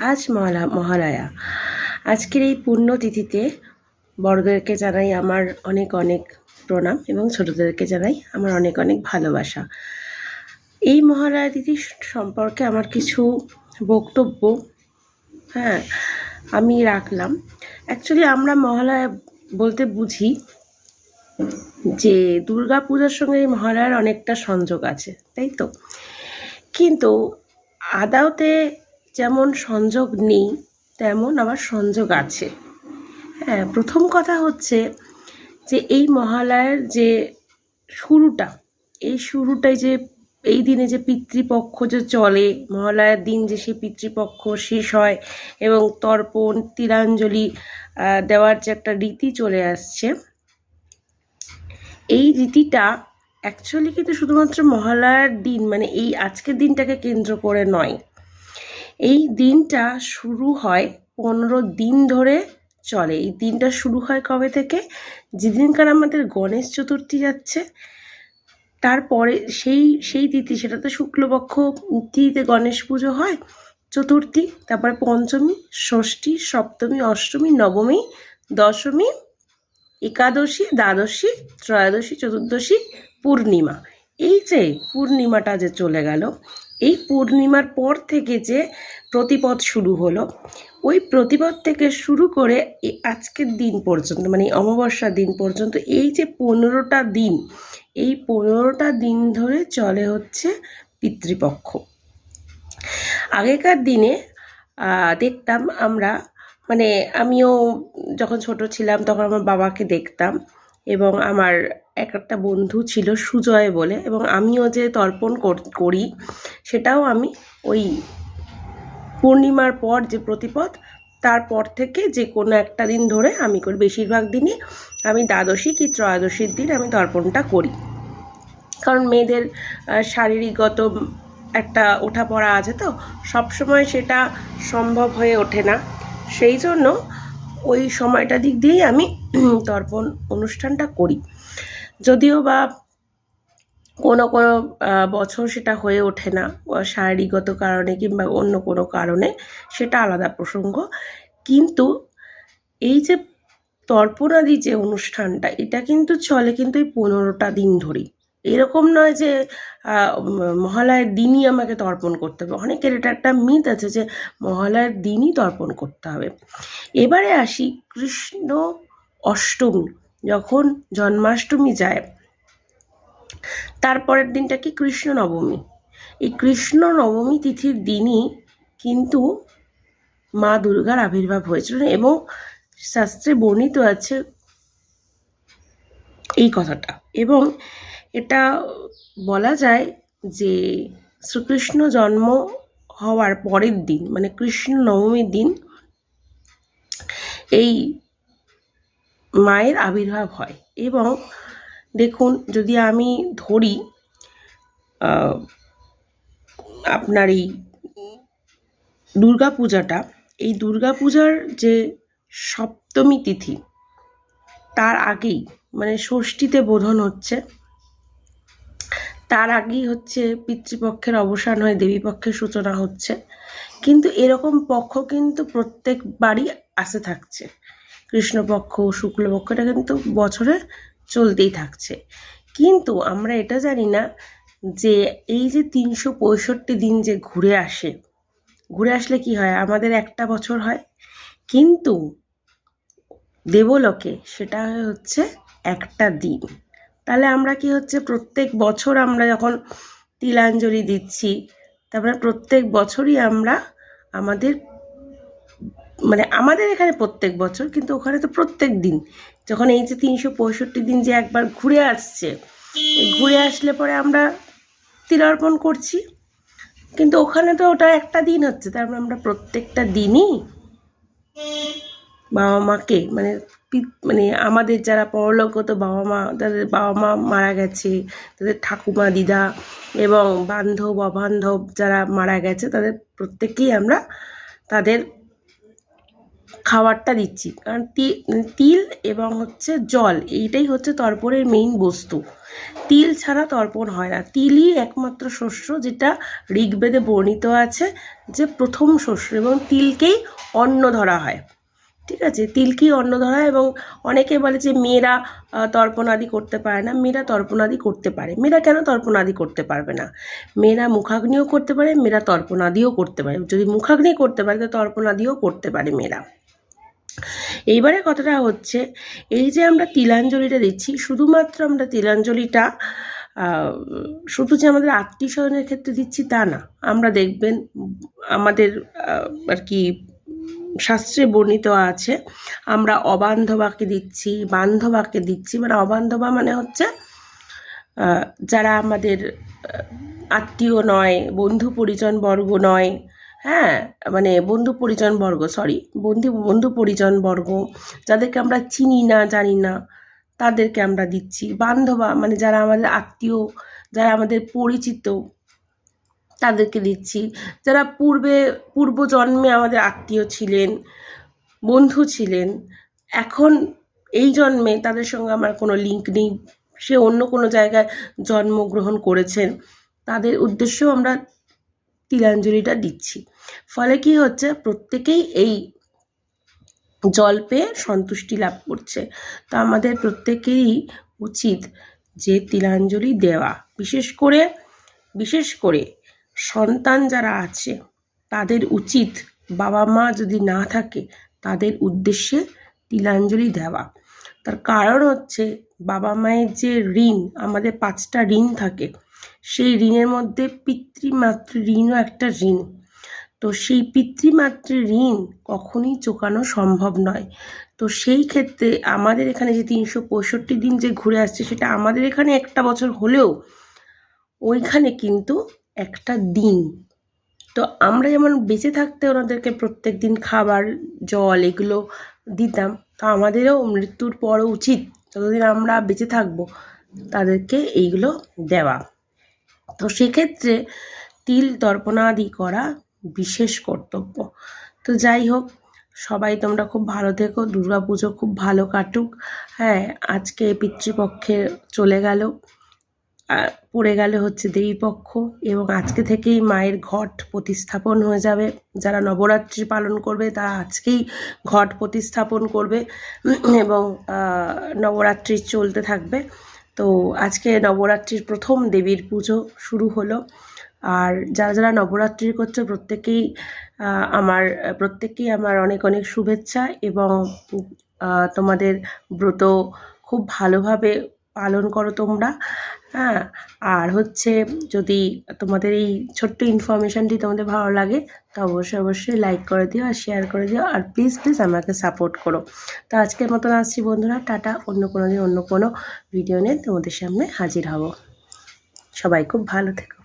আজ মহালা, মহালয়া। আজকের এই পুণ্যতিথিতে বড়দেরকে জানাই আমার অনেক অনেক প্রণাম এবং ছোটদেরকে জানাই আমার অনেক অনেক ভালোবাসা। এই মহালয়া তিথি সম্পর্কে আমার কিছু বক্তব্য হ্যাঁ আমি রাখলাম। অ্যাকচুয়ালি আমরা মহালয়া বলতে বুঝি যে দুর্গা পূজার সঙ্গে এই মহালয়ার অনেকটা সংযোগ আছে, তাই তো? কিন্তু আদাওতে যেমন সংযোগ নেই তেমন আবার সংযোগ আছে। হ্যাঁ প্রথম কথা হচ্ছে যে এই মহালয়ার যে শুরুটা এই শুরুটাই যে এই দিনে যে পিতৃপক্ষ যে চলে মহালয়ার দিন যে সেই পিতৃপক্ষ শেষ হয় এবং তর্পণ তিলাঞ্জলি আহ, দেওয়ার যে একটা রীতি চলে আসছে এই রীতিটা অ্যাকচুয়ালি কিন্তু শুধুমাত্র মহালয়ার দিন মানে এই আজকের দিনটাকে কেন্দ্র করে নয়। এই দিনটা শুরু হয় পনেরো দিন ধরে চলে। এই দিনটা শুরু হয় কবে থেকে? যেদিনকার আমাদের গণেশ চতুর্থী যাচ্ছে তারপরে সেই সেই তিথি, সেটা তো শুক্লপক্ষ তিথিতে গণেশ পুজো হয়, চতুর্থী, তারপরে পঞ্চমী, ষষ্ঠী, সপ্তমী, অষ্টমী, নবমী, দশমী, একাদশী, দ্বাদশী, ত্রয়োদশী, চতুর্দশী, পূর্ণিমা। এই যে পূর্ণিমাটা যে চলে গেল এই পূর্ণিমার পর থেকে যে প্রতিপদ শুরু হলো, ওই প্রতিপদ থেকে শুরু করে আজকের দিন পর্যন্ত মানে অমাবস্যার দিন পর্যন্ত, এই যে পনেরোটা দিন, এই পনেরোটা দিন ধরে চলে হচ্ছে পিতৃপক্ষ। আগেকার দিনে দেখতাম আমরা মানে আমিও যখন ছোট ছিলাম তখন আমার বাবাকে দেখতাম এবং আমার একটা বন্ধু ছিল সুজয় বলে এবং আমিও যে তর্পণ কর- সেটাও আমি ওই পূর্ণিমার পর যে প্রতিপদ, তারপর থেকে যে কোনো একটা দিন ধরে আমি করি। বেশিরভাগ দিনই আমি দ্বাদশী কি ত্রয়োদশীর দিন আমি তর্পণটা করি। কারণ মেয়েদের শারীরিকগত একটা ওঠাপড়া আছে তো, সবসময় সেটা সম্ভব হয়ে ওঠে না। সেই জন্য ওই সময়টা দিক দিয়েই আমি তর্পণ অনুষ্ঠানটা করি। যদিও বা কোনো কোনো বছর সেটা হয়ে ওঠে না শারীরিকগত কারণে কিংবা অন্য কোনো কারণে সেটা আলাদা প্রসঙ্গ। কিন্তু এই যে তর্পণাদি যে অনুষ্ঠানটা, এটা কিন্তু চলে কিন্তু এই পনেরোটা দিন ধরেই। এরকম নয় যে মহালয়ার দিনই আমাকে তর্পণ করতে হবে। অনেকের এটা একটা মিথ আছে যে, মহালয়ার দিনই তর্পণ করতে হবে। এবারে আসি কৃষ্ণ অষ্টমী। যখন জন্মাষ্টমী যায়, তারপরের দিনটা কি? কৃষ্ণ নবমী এই কৃষ্ণ নবমী তিথির দিনই কিন্তু মা দুর্গার আবির্ভাব হয়েছিল এবং শাস্ত্রে বর্ণিত আছে এই কথাটা। এবং এটা বলা যায় যে শ্রীকৃষ্ণ জন্ম হওয়ার পরের দিন মানে কৃষ্ণ নবমীর দিন, এই মায়ের আবির্ভাব হয়। এবং দেখুন, যদি আমি ধরি আপনার এই দুর্গা পূজাটা এই দুর্গা পূজার যে সপ্তমী তিথি, তার আগেই মানে ষষ্ঠীতে বোধন হচ্ছে, তার আগেই হচ্ছে পিতৃপক্ষের অবসান হয়ে দেবীপক্ষের সূচনা হচ্ছে। কিন্তু এরকম পক্ষ কিন্তু প্রত্যেকবারই আসে থাকছে। কৃষ্ণপক্ষ শুক্লপক্ষ এটা কিন্তু বছরে চলতেই থাকছে। কিন্তু আমরা এটা জানি না যে এই যে তিনশো পঁয়ষট্টি দিন যে ঘুরে আসে, ঘুরে আসলে কি হয়? আমাদের একটা বছর হয়, কিন্তু দেবলোকে সেটা হচ্ছে একটা দিন। তাহলে আমরা কি হচ্ছে? প্রত্যেক বছর আমরা যখন তিলাঞ্জলি দিচ্ছি, তারপরে প্রত্যেক বছরই আমরা আমাদের মানে আমাদের এখানে প্রত্যেক বছর, কিন্তু ওখানে তো প্রত্যেক দিন। যখন এই যে তিনশো পঁয়ষট্টি দিন যে একবার ঘুরে আসছে ঘুরে আসলে পরে আমরা তিলার্পণ করছি। কিন্তু ওখানে তো ওটা একটা দিন হচ্ছে তারপরে আমরা প্রত্যেকটা দিনই বাবা মাকে মানে মানে আমাদের যারা পরলোকগত বাবা মা, তাদের বাবা মা মারা গেছে, তাদের ঠাকুমা, দিদা এবং বান্ধব, অবান্ধব যারা মারা গেছে, তাদের প্রত্যেককেই আমরা তাদের খাবারটা দিচ্ছি। কারণ তিল এবং হচ্ছে জল, এইটাই হচ্ছে তর্পণের মেইন বস্তু। তিল ছাড়া তর্পণ হয় না। তিলই একমাত্র শস্য যেটা ঋগ্বেদে বর্ণিত আছে যে প্রথম শস্য এবং তিলকেই অন্ন ধরা হয়। ঠিক আছে? তিলকেই অন্ন ধরা হয় এবং অনেকে বলে যে মেয়েরা তর্পণাদি করতে পারে না। মেয়েরা তর্পণাদি করতে পারে। মেয়েরা কেন তর্পণাদি করতে পারবে না? মেয়েরা মুখাগ্নিও করতে পারে, মেয়েরা তর্পণাদিও করতে পারে। যদি মুখাগ্নি করতে পারে, তো তর্পণাদিও করতে পারে মেয়েরা। এইবারে কথাটা হচ্ছে, এই যে আমরা তিলাঞ্জলিটা দিচ্ছি, শুধুমাত্র আমরা তিলাঞ্জলিটা শুধু যে আমাদের আত্মীয় স্বজনের ক্ষেত্রে দিচ্ছি তা না, আমরা দেখবেন আমাদের আর কি শাস্ত্রে বর্ণিত আছে, আমরা অবান্ধবাকে দিচ্ছি, বান্ধবাকে দিচ্ছি মানে অবান্ধবা মানে হচ্ছে যারা আমাদের, আত্মীয় নয়, বন্ধু পরিজন বর্গ নয় হ্যাঁ মানে বন্ধু পরিজন বর্গ সরি বন্ধু বন্ধু পরিজন বর্গ, যাদেরকে আমরা চিনি না, জানি না, তাদেরকে আমরা দিচ্ছি। বান্ধবা মানে যারা আমাদের আত্মীয়, যারা আমাদের পরিচিত, তাদেরকে দিচ্ছি। যারা পূর্বে পূর্ব জন্মে আমাদের আত্মীয় ছিলেন, বন্ধু ছিলেন, এখন এই জন্মে তাদের সঙ্গে আমার কোনো লিঙ্ক নেই। সে অন্য কোনো জায়গায় জন্মগ্রহণ করেছেন। তাদের উদ্দেশ্যেও আমরা তিলাঞ্জলিটা দিচ্ছি। ফলে কি হচ্ছে? প্রত্যেকেই এই জল পেয়ে সন্তুষ্টি লাভ করছে। তো আমাদের প্রত্যেকেরই উচিত যে তিলাঞ্জলি দেওয়া। বিশেষ করে বিশেষ করে সন্তান যারা আছে, তাদের উচিত বাবা মা যদি না থাকে, তাদের উদ্দেশ্যে তিলাঞ্জলি দেওয়া। তার কারণ হচ্ছে বাবা মায়ের যে ঋণ, আমাদের পাঁচটা ঋণ থাকে, সেই ঋণের মধ্যে পিতৃমাতৃ ঋণও একটা ঋণ। তো সেই পিতৃমাতৃ ঋণ কখনই চোকানো সম্ভব নয়। তো সেই ক্ষেত্রে আমাদের এখানে যে তিনশো পঁয়ষট্টি দিন যে ঘুরে আসছে, সেটা আমাদের এখানে একটা বছর হলেও ওইখানে কিন্তু একটা দিন তো আমরা যেমন বেঁচে থাকতে ওনাদেরকে প্রত্যেক দিন খাবার, জল এগুলো দিতাম, তো আমাদেরও মৃত্যুর পরও উচিত যতদিন আমরা বেঁচে থাকব তাদেরকে এইগুলো দেওয়া। তো সেক্ষেত্রে তিল তর্পণাদি করা বিশেষ কর্তব্য। তো যাই হোক, সবাই তোমরা খুব ভালো থেকো দুর্গা পুজো খুব ভালো কাটুক। হ্যাঁ আজকে পিতৃপক্ষে চলে গেল। পড়ে গেলে হচ্ছে দেবীপক্ষ এবং আজকে থেকেই মায়ের ঘট প্রতিস্থাপন হয়ে যাবে। যারা নবরাত্রি পালন করবে, তারা আজকেই ঘট প্রতিস্থাপন করবে এবং নবরাত্রি চলতে থাকবে। তো আজকে নবরাত্রির প্রথম দেবীর পুজো শুরু হলো। আর যারা যারা নবরাত্রি করছে, প্রত্যেকেই আমার প্রত্যেকেই আমার অনেক অনেক শুভেচ্ছা এবং তোমাদের ব্রত খুব ভালোভাবে পালন করো তোমরা হ্যাঁ? আর হচ্ছে যদি তোমাদের এই ছোট্ট ইনফরমেশানটি তোমাদের ভালো লাগে, তো অবশ্যই অবশ্যই লাইক করে দিও আর শেয়ার করে দিও আর প্লিজ প্লিজ আমাকে সাপোর্ট করো। তো আজকের মতন আসছি বন্ধুরা, টাটা। অন্য কোনো দিন অন্য কোনো ভিডিও নিয়ে তোমাদের সামনে হাজির হব। সবাই খুব ভালো থেকো।